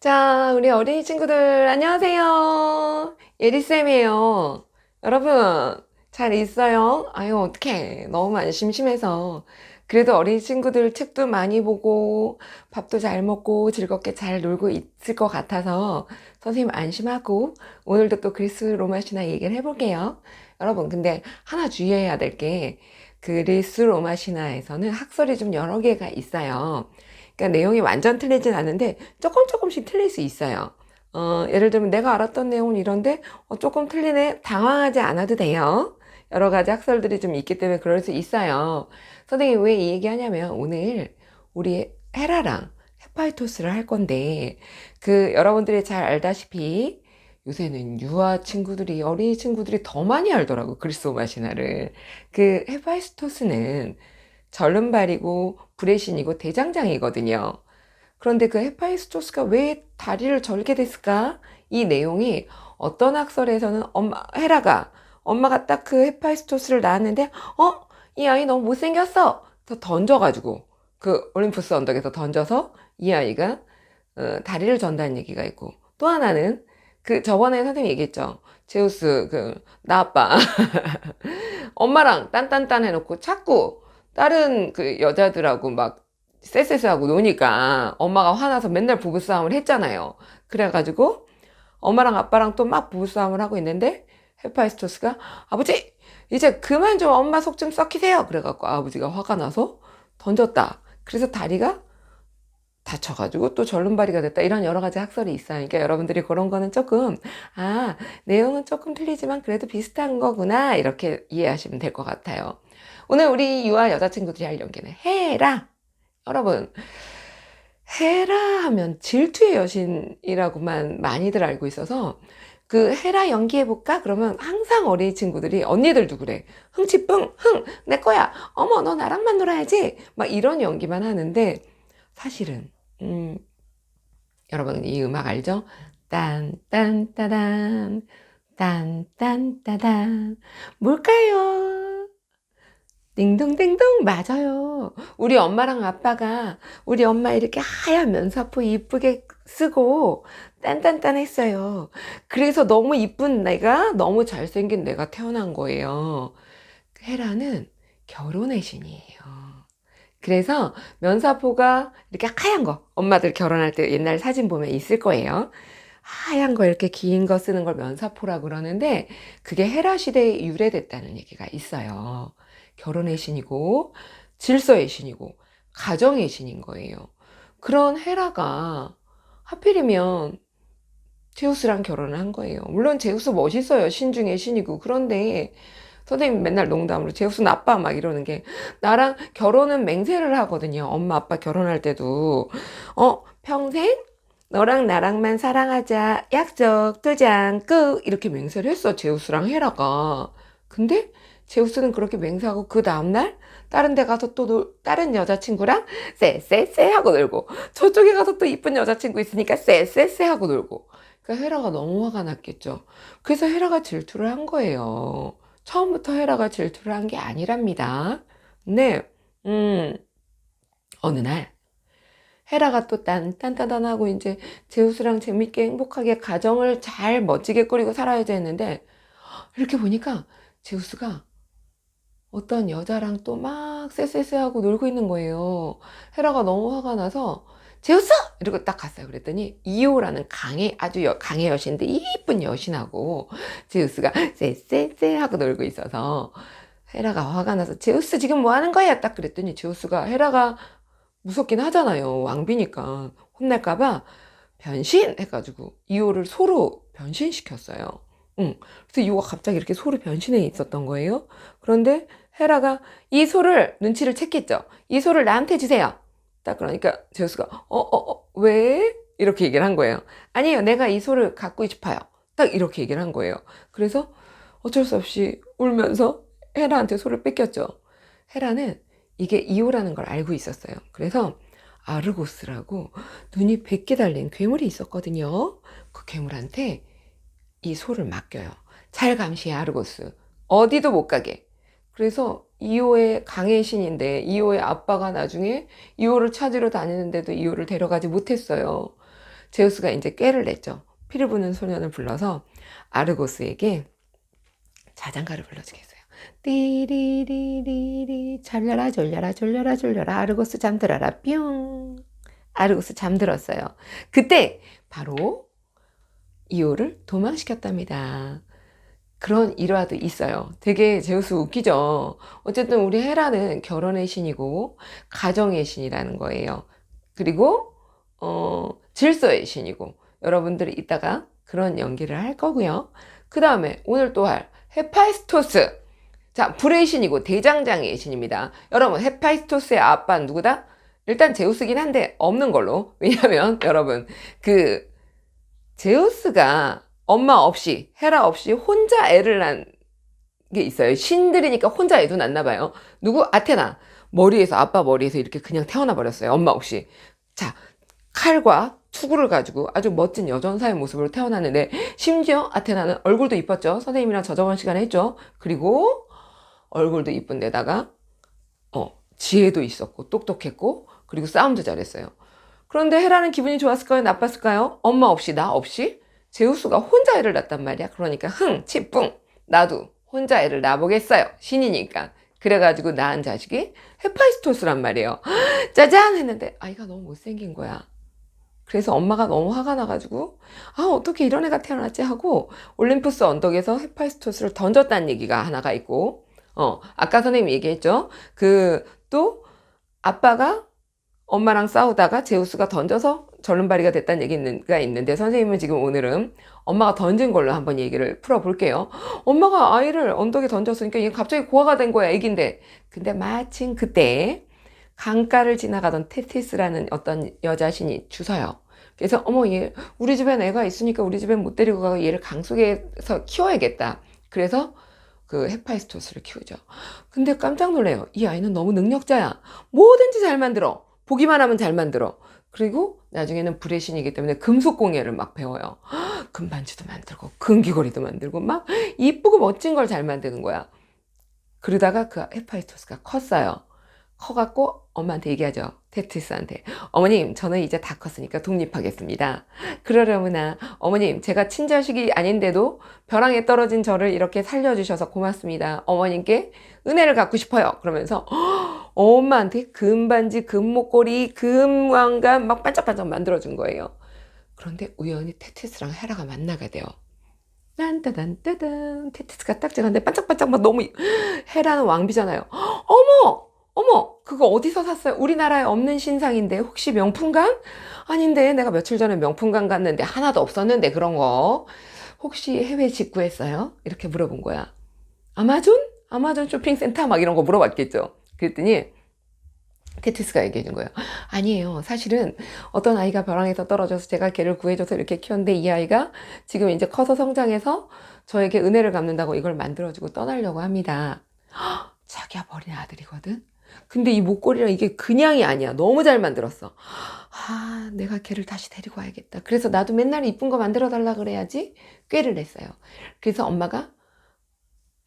자, 우리 어린이 친구들, 안녕하세요. 예리쌤이에요. 여러분, 잘 있어요? 아유, 어떡해. 너무 많이 심심해서. 그래도 어린이 친구들 책도 많이 보고, 밥도 잘 먹고, 즐겁게 잘 놀고 있을 것 같아서, 선생님 안심하고, 오늘도 또 그리스 로마 신화 얘기를 해볼게요. 여러분, 근데 하나 주의해야 될 게, 그리스 로마 신화에서는 학설이 좀 여러 개가 있어요. 그러니까 내용이 완전 틀리진 않은데 조금 조금씩 틀릴 수 있어요. 어, 예를 들면 내가 알았던 내용은 이런데 어, 조금 틀리네 당황하지 않아도 돼요. 여러 가지 학설들이 좀 있기 때문에 그럴 수 있어요. 선생님이 왜이 얘기 하냐면 오늘 우리 헤라랑 헤파이토스를 할 건데 그 여러분들이 잘 알다시피 요새는 유아 친구들이 어린이 친구들이 더 많이 알더라고 그리스로마 신화를 그 헤파이토스는 절름발이고 불의신이고 대장장이거든요. 그런데 그 헤파이스토스가 왜 다리를 절게 됐을까? 이 내용이 어떤 학설에서는 엄마 헤라가 엄마가 딱 그 헤파이스토스를 낳았는데 어? 이 아이 너무 못생겼어. 더 던져가지고 그 올림푸스 언덕에서 던져서 이 아이가 어, 다리를 전다는 얘기가 있고 또 하나는 그 저번에 선생님이 얘기했죠. 제우스 그 나 아빠 엄마랑 딴딴딴 해놓고 자꾸 다른 그 여자들하고 막 쎄쎄쎄하고 노니까 엄마가 화나서 맨날 부부싸움을 했잖아요. 그래가지고 엄마랑 아빠랑 또 막 부부싸움을 하고 있는데 헤파이스토스가 아버지 이제 그만 좀 엄마 속 좀 썩히세요. 그래갖고 아버지가 화가 나서 던졌다. 그래서 다리가 다쳐가지고 또 절름발이가 됐다. 이런 여러 가지 학설이 있어요. 그러니까 여러분들이 그런 거는 조금, 아, 내용은 조금 틀리지만 그래도 비슷한 거구나. 이렇게 이해하시면 될 것 같아요. 오늘 우리 유아 여자친구들이 할 연기는 헤라. 여러분, 헤라 하면 질투의 여신이라고만 많이들 알고 있어서 그 헤라 연기해볼까? 그러면 항상 어린이 친구들이 언니들도 그래. 흥치뿡, 흥, 내 거야. 어머, 너 나랑만 놀아야지. 막 이런 연기만 하는데 사실은, 음, 여러분 이 음악 알죠? 딴, 딴, 따단, 딴, 딴, 따단. 뭘까요? 딩동댕동 맞아요. 우리 엄마랑 아빠가 우리 엄마 이렇게 하얀 면사포 이쁘게 쓰고 딴딴딴 했어요. 그래서 너무 이쁜 내가 너무 잘생긴 내가 태어난 거예요. 헤라는 결혼의 신이에요. 그래서 면사포가 이렇게 하얀 거 엄마들 결혼할 때 옛날 사진 보면 있을 거예요. 하얀 거 이렇게 긴 거 쓰는 걸 면사포라고 그러는데 그게 헤라 시대에 유래됐다는 얘기가 있어요. 결혼의 신이고 질서의 신이고 가정의 신인 거예요. 그런 헤라가 하필이면 제우스랑 결혼을 한 거예요. 물론 제우스 멋있어요. 신 중에 신이고. 그런데 선생님 맨날 농담으로 제우스 나빠 막 이러는 게 나랑 결혼은 맹세를 하거든요. 엄마 아빠 결혼할 때도 어 평생 너랑 나랑만 사랑하자 약속 도장 끝 이렇게 맹세를 했어 제우스랑 헤라가. 근데 제우스는 그렇게 맹세하고 그 다음날 다른 데 가서 또 놀- 다른 여자친구랑 쎄쎄쎄 하고 놀고 저쪽에 가서 또 이쁜 여자친구 있으니까 쎄쎄쎄 하고 놀고 그러니까 헤라가 너무 화가 났겠죠. 그래서 헤라가 질투를 한 거예요. 처음부터 헤라가 질투를 한 게 아니랍니다. 네, 음, 어느 날 헤라가 또 딴, 딴딴딴하고 이제 제우스랑 재밌게 행복하게 가정을 잘 멋지게 꾸리고 살아야지 했는데 이렇게 보니까 제우스가 어떤 여자랑 또 막 쎄쎄쎄하고 놀고 있는 거예요. 헤라가 너무 화가 나서 제우스! 이러고 딱 갔어요. 그랬더니 이오라는 강의 아주 여- 강의 여신인데 이쁜 여신하고 제우스가 쎄쎄쎄 하고 놀고 있어서 헤라가 화가 나서 제우스 지금 뭐 하는 거야? 딱 그랬더니 제우스가 헤라가 무섭긴 하잖아요. 왕비니까 혼날까봐 변신 해가지고 이오를 소로 변신시켰어요. 응. 그래서 이오가 갑자기 이렇게 소로 변신해 있었던 거예요. 그런데 헤라가 이 소를 눈치를 챘겠죠. 이 소를 나한테 주세요. 딱 그러니까 제우스가 어, 어, 어, 왜? 이렇게 얘기를 한 거예요. 아니에요. 내가 이 소를 갖고 싶어요. 딱 이렇게 얘기를 한 거예요. 그래서 어쩔 수 없이 울면서 헤라한테 소를 뺏겼죠. 헤라는 이게 이오라는 걸 알고 있었어요. 그래서 아르고스라고 눈이 100개 달린 괴물이 있었거든요. 그 괴물한테 이 소를 맡겨요. 잘 감시해, 아르고스. 어디도 못 가게. 그래서 이호의 강의 신인데 이호의 아빠가 나중에 이호를 찾으러 다니는데도 이호를 데려가지 못했어요. 제우스가 이제 꾀를 냈죠. 피를 부는 소년을 불러서 아르고스에게 자장가를 불러주겠어요. 띠리리리리 졸려라 졸려라 졸려라 졸려라 아르고스 잠들어라 뿅 아르고스 잠들었어요. 그때 바로 이오를 도망시켰답니다. 그런 일화도 있어요. 되게 제우스 웃기죠. 어쨌든 우리 헤라는 결혼의 신이고 가정의 신이라는 거예요. 그리고 어, 질서의 신이고 여러분들이 이따가 그런 연기를 할 거고요. 그 다음에 오늘 또 할 헤파이스토스. 자, 불의 신이고 대장장이의 신입니다. 여러분, 헤파이스토스의 아빠는 누구다? 일단 제우스긴 한데 없는 걸로. 왜냐면 여러분, 그 제우스가 엄마 없이 헤라 없이 혼자 애를 낳은 게 있어요. 신들이니까 혼자 애도 낳나 봐요. 누구? 아테나. 머리에서 아빠 머리에서 이렇게 그냥 태어나 버렸어요. 엄마 없이. 자, 칼과 투구를 가지고 아주 멋진 여전사의 모습으로 태어났는데 심지어 아테나는 얼굴도 이뻤죠. 선생님이랑 저 저번 시간에 했죠. 그리고 얼굴도 이쁜 데다가 어, 지혜도 있었고 똑똑했고 그리고 싸움도 잘했어요. 그런데 헤라는 기분이 좋았을까요? 나빴을까요? 엄마 없이 나 없이 제우스가 혼자 애를 낳단 말이야. 그러니까 흥, 치뿡 나도 혼자 애를 낳아보겠어요. 신이니까. 그래가지고 낳은 자식이 헤파이스토스란 말이에요. 짜잔 했는데 아이가 너무 못생긴 거야. 그래서 엄마가 너무 화가 나가지고 아 어떻게 이런 애가 태어났지 하고 올림푸스 언덕에서 헤파이스토스를 던졌다는 얘기가 하나가 있고 어 아까 선생님이 얘기했죠. 그 또 아빠가 엄마랑 싸우다가 제우스가 던져서 절름발이가 됐다는 얘기가 있는데 선생님은 지금 오늘은 엄마가 던진 걸로 한번 얘기를 풀어볼게요. 엄마가 아이를 언덕에 던졌으니까 얘 갑자기 고아가 된 거야, 애긴데. 근데 마침 그때 강가를 지나가던 테티스라는 어떤 여자 신이 주서요. 그래서 어머 얘 우리 집엔 애가 있으니까 우리 집엔 못 데리고 가고 얘를 강 속에서 키워야겠다. 그래서 그 헤파이스토스를 키우죠. 근데 깜짝 놀래요. 이 아이는 너무 능력자야. 뭐든지 잘 만들어. 보기만 하면 잘 만들어. 그리고 나중에는 불의 신이기 때문에 금속 공예를 막 배워요. 금반지도 만들고 금귀걸이도 만들고 막 이쁘고 멋진 걸 잘 만드는 거야. 그러다가 그 헤파이스토스가 컸어요. 커갖고 엄마한테 얘기하죠. 테티스한테. 어머님, 저는 이제 다 컸으니까 독립하겠습니다. 그러려무나, 어머님, 제가 친자식이 아닌데도 벼랑에 떨어진 저를 이렇게 살려주셔서 고맙습니다. 어머님께 은혜를 갖고 싶어요. 그러면서, 엄마한테 금반지, 금목걸이, 금왕관 막 반짝반짝 만들어준 거예요. 그런데 우연히 테티스랑 헤라가 만나게 돼요. 딴따단따단 테티스가 딱 지나는데 반짝반짝 막 너무 헤라는 왕비잖아요. 어머! 어머, 그거 어디서 샀어요? 우리나라에 없는 신상인데 혹시 명품관? 아닌데 내가 며칠 전에 명품관 갔는데 하나도 없었는데 그런 거 혹시 해외 직구했어요? 이렇게 물어본 거야. 아마존? 아마존 쇼핑센터? 막 이런 거 물어봤겠죠. 그랬더니 테티스가 얘기해 준 거예요. 아니에요. 사실은 어떤 아이가 벼랑에서 떨어져서 제가 걔를 구해줘서 이렇게 키웠는데 이 아이가 지금 이제 커서 성장해서 저에게 은혜를 갚는다고 이걸 만들어주고 떠나려고 합니다. 헉, 자기가 버린 아들이거든? 근데 이 목걸이랑 이게 그냥이 아니야. 너무 잘 만들었어. 아, 내가 걔를 다시 데리고 와야겠다. 그래서 나도 맨날 이쁜 거 만들어 달라 그래야지 꾀를 냈어요. 그래서 엄마가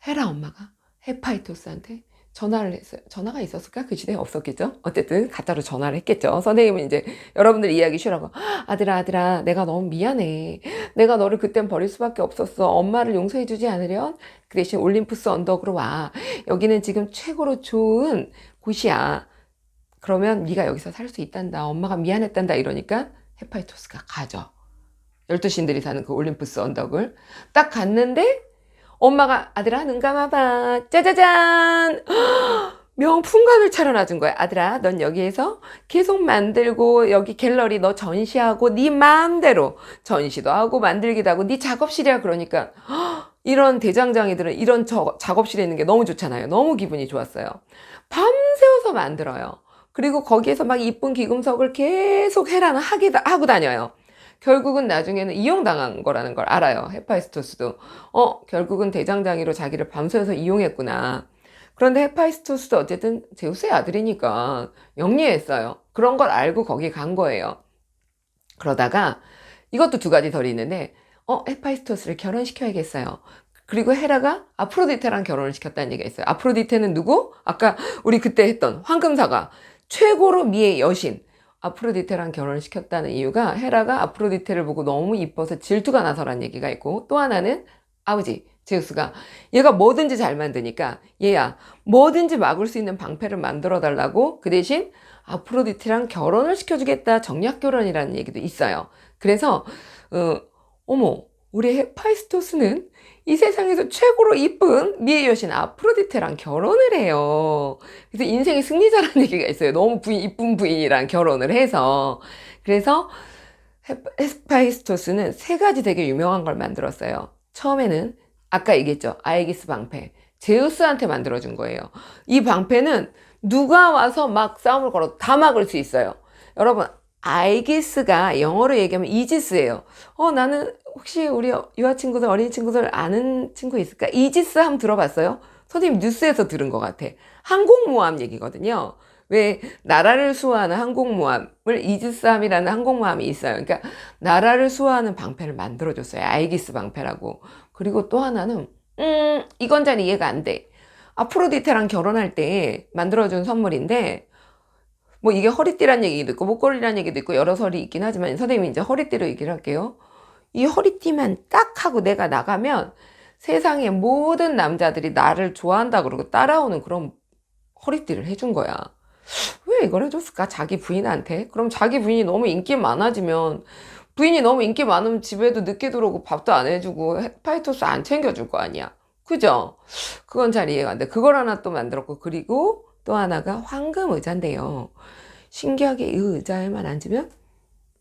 헤라 엄마가 헤파이토스한테 전화를 했어요. 전화가 있었을까? 그 시대에 없었겠죠? 어쨌든 가짜로 전화를 했겠죠. 선생님은 이제 여러분들 이야기 쉬라고 아들아 아들아 내가 너무 미안해. 내가 너를 그땐 버릴 수밖에 없었어. 엄마를 용서해 주지 않으련 그 대신 올림푸스 언덕으로 와. 여기는 지금 최고로 좋은 곳이야. 그러면 네가 여기서 살 수 있단다. 엄마가 미안했단다. 이러니까 헤파이토스가 가죠. 열두 신들이 사는 그 올림푸스 언덕을 딱 갔는데 엄마가 아들아 눈 감아봐. 짜자잔. 명품관을 차려놔준 거야. 아들아, 넌 여기에서 계속 만들고 여기 갤러리 너 전시하고 네 마음대로 전시도 하고 만들기도 하고 네 작업실이야. 그러니까 이런 대장장이들은 이런 저, 작업실에 있는 게 너무 좋잖아요. 너무 기분이 좋았어요. 밤새워서 만들어요. 그리고 거기에서 막 이쁜 기금석을 계속 해라는 하게, 하고 다녀요. 결국은 나중에는 이용당한 거라는 걸 알아요. 헤파이스토스도. 어, 결국은 대장장이로 자기를 밤새워서 이용했구나. 그런데 헤파이스토스도 어쨌든 제우스의 아들이니까 영리했어요. 그런 걸 알고 거기 간 거예요. 그러다가 이것도 두 가지 덜 있는데, 어, 헤파이스토스를 결혼시켜야겠어요. 그리고 헤라가 아프로디테랑 결혼을 시켰다는 얘기가 있어요. 아프로디테는 누구? 아까 우리 그때 했던 황금사가 최고로 미의 여신. 아프로디테랑 결혼을 시켰다는 이유가 헤라가 아프로디테를 보고 너무 이뻐서 질투가 나서란 얘기가 있고 또 하나는 아버지 제우스가 얘가 뭐든지 잘 만드니까 얘야 뭐든지 막을 수 있는 방패를 만들어 달라고 그 대신 아프로디테랑 결혼을 시켜주겠다 정략 결혼이라는 얘기도 있어요. 그래서 어, 어머 우리 헤파이스토스는 이 세상에서 최고로 이쁜 미의 여신 아프로디테랑 결혼을 해요. 그래서 인생의 승리자라는 얘기가 있어요. 너무 부인, 이쁜 부인이랑 결혼을 해서. 그래서 헤- 헤파이스토스는 세 가지 되게 유명한 걸 만들었어요. 처음에는 아까 얘기했죠. 아이기스 방패. 제우스한테 만들어준 거예요. 이 방패는 누가 와서 막 싸움을 걸어도 다 막을 수 있어요. 여러분, 아이기스가 영어로 얘기하면 이지스예요. 어, 나는 혹시 우리 유아 친구들, 어린이 친구들 아는 친구 있을까? 이지스 한번 들어봤어요? 선생님 뉴스에서 들은 것 같아. 항공모함 얘기거든요. 왜 나라를 수호하는 항공모함을 이지스함이라는 항공모함이 있어요. 그러니까 나라를 수호하는 방패를 만들어줬어요. 아이기스 방패라고. 그리고 또 하나는 음 이건 잘 이해가 안 돼. 아프로디테랑 결혼할 때 만들어준 선물인데 뭐 이게 허리띠란 얘기도 있고 목걸이란 얘기도 있고 여러 설이 있긴 하지만 선생님이 이제 허리띠로 얘기를 할게요. 이 허리띠만 딱 하고 내가 나가면 세상의 모든 남자들이 나를 좋아한다 그러고 따라오는 그런 허리띠를 해준 거야. 왜 이걸 해줬을까? 자기 부인한테? 그럼 자기 부인이 너무 인기 많아지면 부인이 너무 인기 많으면 집에도 늦게 들어오고 밥도 안 해주고 헤파이토스 안 챙겨줄 거 아니야. 그죠? 그건 잘 이해가 안 돼. 그걸 하나 또 만들었고 그리고 또 하나가 황금 의자인데요. 신기하게 이 의자에만 앉으면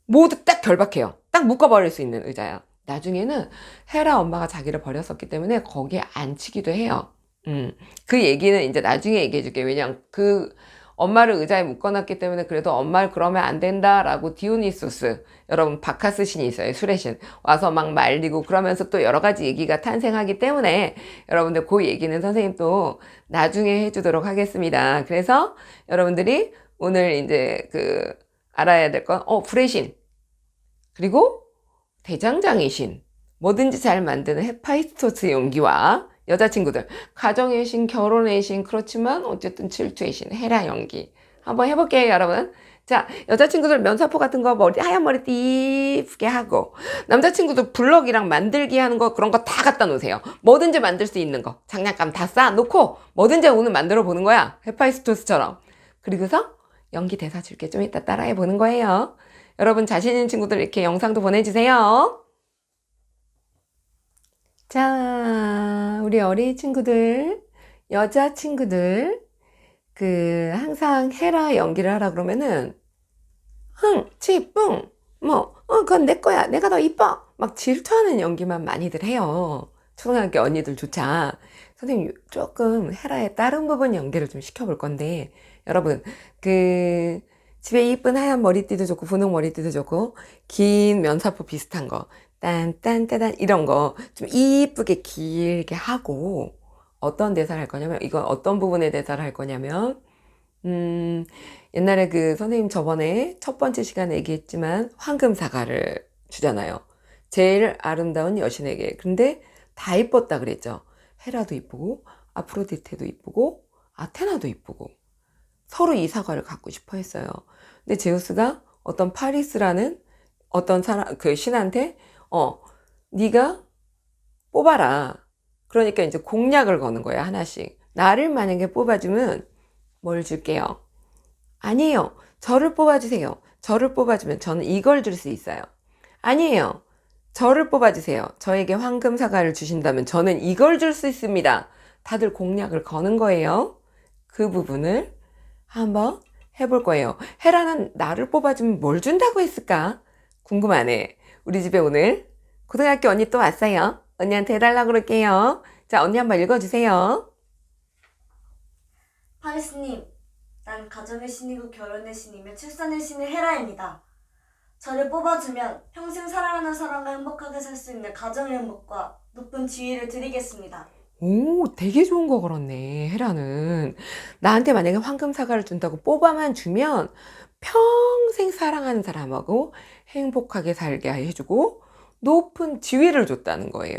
모두 딱 결박해요. 딱 묶어버릴 수 있는 의자야. 나중에는 헤라 엄마가 자기를 버렸었기 때문에 거기에 앉히기도 해요. 음, 그 얘기는 이제 나중에 얘기해 줄게. 왜냐면 그 엄마를 의자에 묶어놨기 때문에 그래도 엄마를 그러면 안 된다라고 디오니소스 여러분 바카스 신이 있어요 술의 신 와서 막 말리고 그러면서 또 여러 가지 얘기가 탄생하기 때문에 여러분들 그 얘기는 선생님 또 나중에 해주도록 하겠습니다 그래서 여러분들이 오늘 이제 그 알아야 될 건 어 불의 신 그리고 대장장이 신 뭐든지 잘 만드는 헤파이스토스 용기와 여자친구들 가정의 신, 결혼의 신, 그렇지만 어쨌든 질투의 신, 헤라 연기. 한번 해볼게요, 여러분. 자, 여자친구들 면사포 같은 거 머리, 하얀 머리 이쁘게 하고, 남자친구들 블럭이랑 만들기 하는 거 그런 거 다 갖다 놓으세요. 뭐든지 만들 수 있는 거. 장난감 다 쌓아놓고, 뭐든지 오늘 만들어 보는 거야. 헤파이스토스처럼. 그리고서 연기 대사 줄게 좀 이따 따라해 보는 거예요. 여러분 자신 있는 친구들 이렇게 영상도 보내주세요. 자, 우리 어린이 친구들, 여자 친구들, 그, 항상 헤라 연기를 하라 그러면은, 흥, 치, 뿡, 뭐, 어, 그건 내 거야. 내가 더 이뻐. 막 질투하는 연기만 많이들 해요. 초등학교 언니들조차. 선생님, 조금 헤라의 다른 부분 연기를 좀 시켜볼 건데, 여러분, 그, 집에 이쁜 하얀 머리띠도 좋고, 분홍 머리띠도 좋고, 긴 면사포 비슷한 거, 딴딴따단 이런 거 좀 이쁘게 길게 하고 어떤 대사를 할 거냐면 이건 어떤 부분의 대사를 할 거냐면 음 옛날에 그 선생님 저번에 첫 번째 시간에 얘기했지만 황금 사과를 주잖아요. 제일 아름다운 여신에게. 근데 다 이뻤다 그랬죠. 헤라도 이쁘고 아프로디테도 이쁘고 아테나도 이쁘고 서로 이 사과를 갖고 싶어 했어요. 근데 제우스가 어떤 파리스라는 어떤 사람 그 신한테 어, 네가 뽑아라. 그러니까 이제 공약을 거는 거야, 하나씩. 나를 만약에 뽑아주면 뭘 줄게요? 아니에요. 저를 뽑아주세요. 저를 뽑아주면 저는 이걸 줄 수 있어요. 아니에요. 저를 뽑아주세요. 저에게 황금 사과를 주신다면 저는 이걸 줄 수 있습니다. 다들 공약을 거는 거예요. 그 부분을 한번 해볼 거예요. 헤라는 나를 뽑아주면 뭘 준다고 했을까? 궁금하네. 우리 집에 오늘 고등학교 언니 또 왔어요. 언니한테 해달라고 그럴게요. 자, 언니 한번 읽어주세요. 파리스님, 난 가정의 신이고 결혼의 신이며 출산의 신의 헤라입니다. 저를 뽑아주면 평생 사랑하는 사람과 행복하게 살 수 있는 가정의 행복과 높은 지위를 드리겠습니다. 오, 되게 좋은 거 걸었네, 헤라는. 나한테 만약에 황금 사과를 준다고 뽑아만 주면 평생 사랑하는 사람하고 행복하게 살게 해주고 높은 지위를 줬다는 거예요.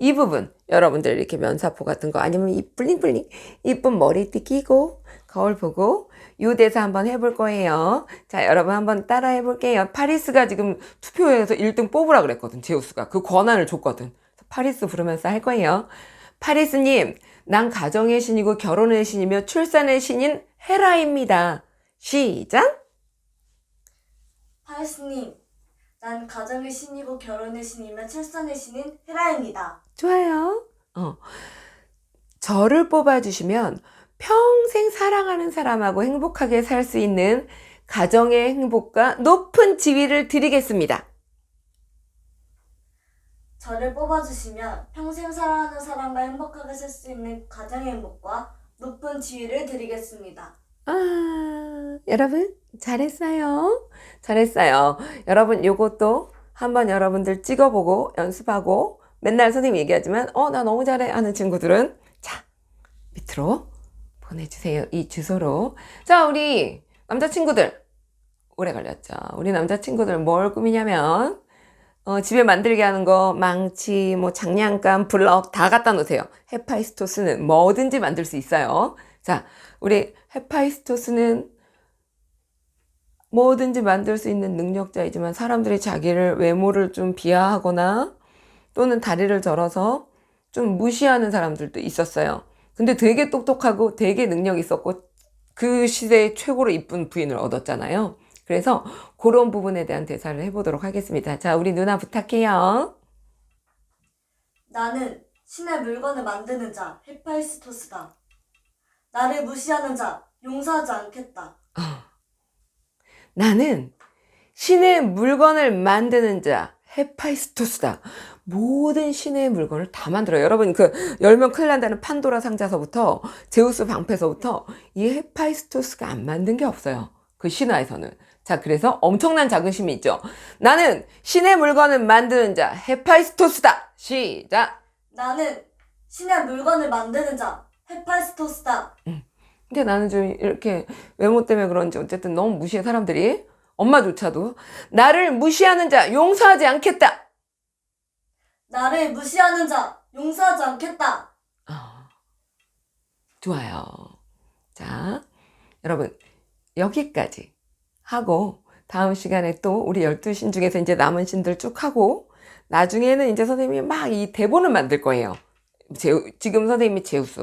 이 부분, 여러분들 이렇게 면사포 같은 거 아니면 이 블링블링 이쁜 머리띠 끼고 거울 보고 요 대사 한번 해볼 거예요. 자, 여러분 한번 따라 해볼게요. 파리스가 지금 투표에서 1등 뽑으라 그랬거든, 제우스가. 그 권한을 줬거든. 파리스 부르면서 할 거예요. 파리스님, 난 가정의 신이고 결혼의 신이며 출산의 신인 헤라입니다. 시작! 파리스님, 난 가정의 신이고 결혼의 신이며 출산의 신인 헤라입니다. 좋아요. 어. 저를 뽑아주시면 평생 사랑하는 사람하고 행복하게 살 수 있는 가정의 행복과 높은 지위를 드리겠습니다. 저를 뽑아주시면 평생 사랑하는 사람과 행복하게 살 수 있는 가정의 행복과 높은 지위를 드리겠습니다. 아, 여러분, 잘했어요. 잘했어요. 여러분, 요것도 한번 여러분들 찍어보고 연습하고 맨날 선생님 얘기하지만, 어, 나 너무 잘해 하는 친구들은 자, 밑으로 보내주세요. 이 주소로. 자, 우리 남자친구들. 오래 걸렸죠. 우리 남자친구들 뭘 꾸미냐면, 어, 집에 만들게 하는 거, 망치, 뭐, 장난감, 블럭 다 갖다 놓으세요. 헤파이스토스는 뭐든지 만들 수 있어요. 자, 우리 헤파이스토스는 뭐든지 만들 수 있는 능력자이지만 사람들이 자기를 외모를 좀 비하하거나 또는 다리를 절어서 좀 무시하는 사람들도 있었어요. 근데 되게 똑똑하고 되게 능력 있었고 그 시대의 최고로 이쁜 부인을 얻었잖아요. 그래서 그런 부분에 대한 대사를 해보도록 하겠습니다. 자, 우리 누나 부탁해요. 나는 신의 물건을 만드는 자, 헤파이스토스다. 나를 무시하는 자, 용서하지 않겠다. 나는 신의 물건을 만드는 자, 헤파이스토스다. 모든 신의 물건을 다 만들어요. 여러분, 그, 열면 큰일 난다는 판도라 상자서부터, 제우스 방패서부터, 이 헤파이스토스가 안 만든 게 없어요. 그 신화에서는. 자, 그래서 엄청난 자긍심이 있죠. 나는 신의 물건을 만드는 자, 헤파이스토스다. 시작. 나는 신의 물건을 만드는 자, 헤파이스토스다. 근데 나는 좀 이렇게 외모 때문에 그런지 어쨌든 너무 무시해 사람들이 엄마조차도 나를 무시하는 자 용서하지 않겠다. 나를 무시하는 자, 용서하지 않겠다. 아, 좋아요. 자, 여러분 여기까지 하고 다음 시간에 또 우리 12신 중에서 이제 남은 신들 쭉 하고 나중에는 이제 선생님이 막 이 대본을 만들 거예요. 제우, 지금 선생님이 제우스,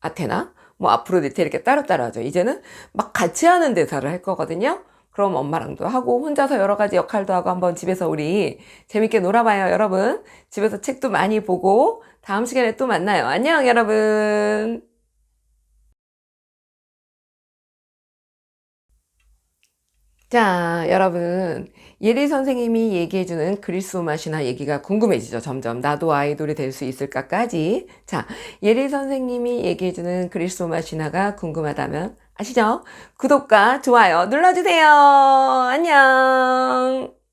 아테나, 뭐 아프로디테 이렇게 따로따로 하죠. 이제는 막 같이 하는 대사를 할 거거든요. 그럼 엄마랑도 하고 혼자서 여러 가지 역할도 하고 한번 집에서 우리 재밌게 놀아봐요, 여러분. 집에서 책도 많이 보고 다음 시간에 또 만나요. 안녕, 여러분. 자, 여러분. 예리 선생님이 얘기해주는 그리스 맛이나 얘기가 궁금해지죠, 점점. 나도 아이돌이 될 수 있을까까지. 자, 예리 선생님이 얘기해주는 그리스 맛이나가 궁금하다면 아시죠? 구독과 좋아요 눌러주세요. 안녕.